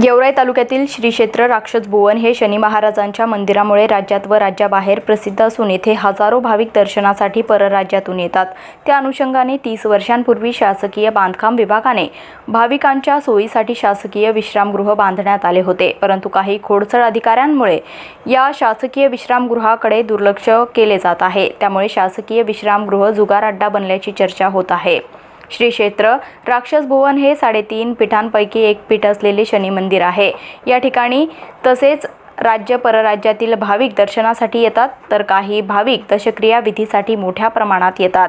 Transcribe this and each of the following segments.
गेवराई तालुक्यातील श्री क्षेत्र राक्षस भुवन हे शनी महाराजांच्या मंदिरामुळे राज्यात व राज्याबाहेर प्रसिद्ध असून येथे हजारो भाविक दर्शनासाठी परराज्यातून येतात. त्या अनुषंगाने तीस वर्षांपूर्वी शासकीय बांधकाम विभागाने भाविकांच्या सोयीसाठी शासकीय विश्रामगृह बांधण्यात आले होते. परंतु काही खोडचळ अधिकाऱ्यांमुळे या शासकीय विश्रामगृहाकडे दुर्लक्ष केले जात आहे. त्यामुळे शासकीय विश्रामगृह जुगार अड्डा बनल्याची चर्चा होत आहे. श्री क्षेत्र राक्षस भुवन हे साडेतीन पीठांपैकी एक पीठ असलेले शनी मंदिर आहे. या ठिकाणी तसेच राज्य परराज्यातील भाविक दर्शनासाठी येतात तर काही भाविक दशक्रिया विधीसाठी मोठ्या प्रमाणात येतात.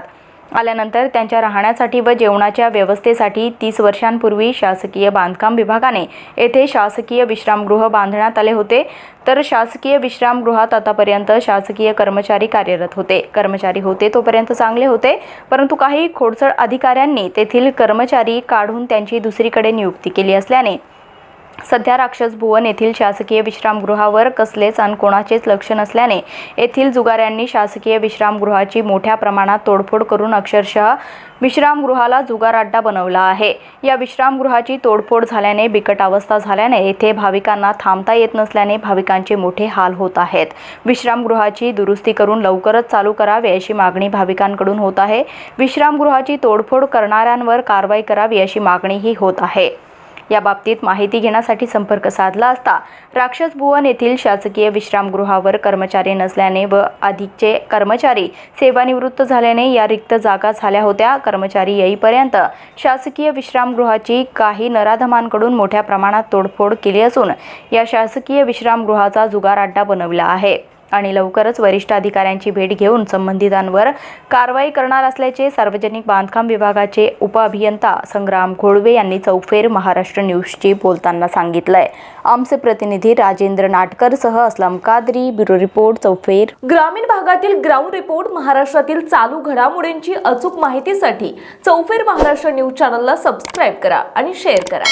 आल्यानंतर त्यांच्या राहण्यासाठी व जेवणाच्या व्यवस्थेसाठी तीस वर्षांपूर्वी शासकीय बांधकाम विभागाने येथे शासकीय विश्रामगृह बांधण्यात आले होते. तर शासकीय विश्रामगृहात आतापर्यंत शासकीय कर्मचारी कार्यरत होते. कर्मचारी होते तोपर्यंत चांगले होते. परंतु काही खोडसळ अधिकाऱ्यांनी तेथील कर्मचारी काढून त्यांची दुसरीकडे नियुक्ती केली असल्याने सध्या राक्षस भुवन येथील शासकीय विश्रामगृहावर कसलेच आणि कोणाचेच लक्ष नसल्याने येथील जुगाऱ्यांनी शासकीय विश्रामगृहाची मोठ्या प्रमाणात तोडफोड करून अक्षरशः विश्रामगृहाला जुगार अड्डा बनवला आहे. या विश्रामगृहाची तोडफोड झाल्याने बिकट अवस्था झाल्याने येथे भाविकांना थांबता येत नसल्याने भाविकांचे मोठे हाल होत आहेत. विश्रामगृहाची दुरुस्ती करून लवकरच चालू करावी अशी मागणी भाविकांकडून होत आहे. विश्रामगृहाची तोडफोड करणाऱ्यांवर कारवाई करावी अशी मागणीही होत आहे. या बाबतीत माहिती घेण्यासाठी संपर्क साधला असता राक्षस भुवन येथील शासकीय विश्रामगृहावर कर्मचारी नसल्याने व अधिकचे कर्मचारी सेवानिवृत्त झाल्याने या रिक्त जागा झाल्या होत्या. कर्मचारी येईपर्यंत शासकीय विश्रामगृहाची काही नराधमांकडून मोठ्या प्रमाणात तोडफोड केली असून या शासकीय विश्रामगृहाचा जुगार अड्डा बनवला आहे. आणि लवकरच वरिष्ठ अधिकाऱ्यांची भेट घेऊन संबंधितांवर कारवाई करणार असल्याचे सार्वजनिक बांधकाम विभागाचे उपअभियंता संग्राम घोळवे यांनी चौफेर महाराष्ट्र न्यूजशी बोलताना सांगितलंय. आमचे प्रतिनिधी राजेंद्र नाटकरसह असलम कादरी ब्युरो रिपोर्ट चौफेर. ग्रामीण भागातील ग्राउंड रिपोर्ट महाराष्ट्रातील चालू घडामोडींची अचूक माहितीसाठी चौफेर महाराष्ट्र न्यूज चॅनलला सबस्क्राईब करा आणि शेअर करा.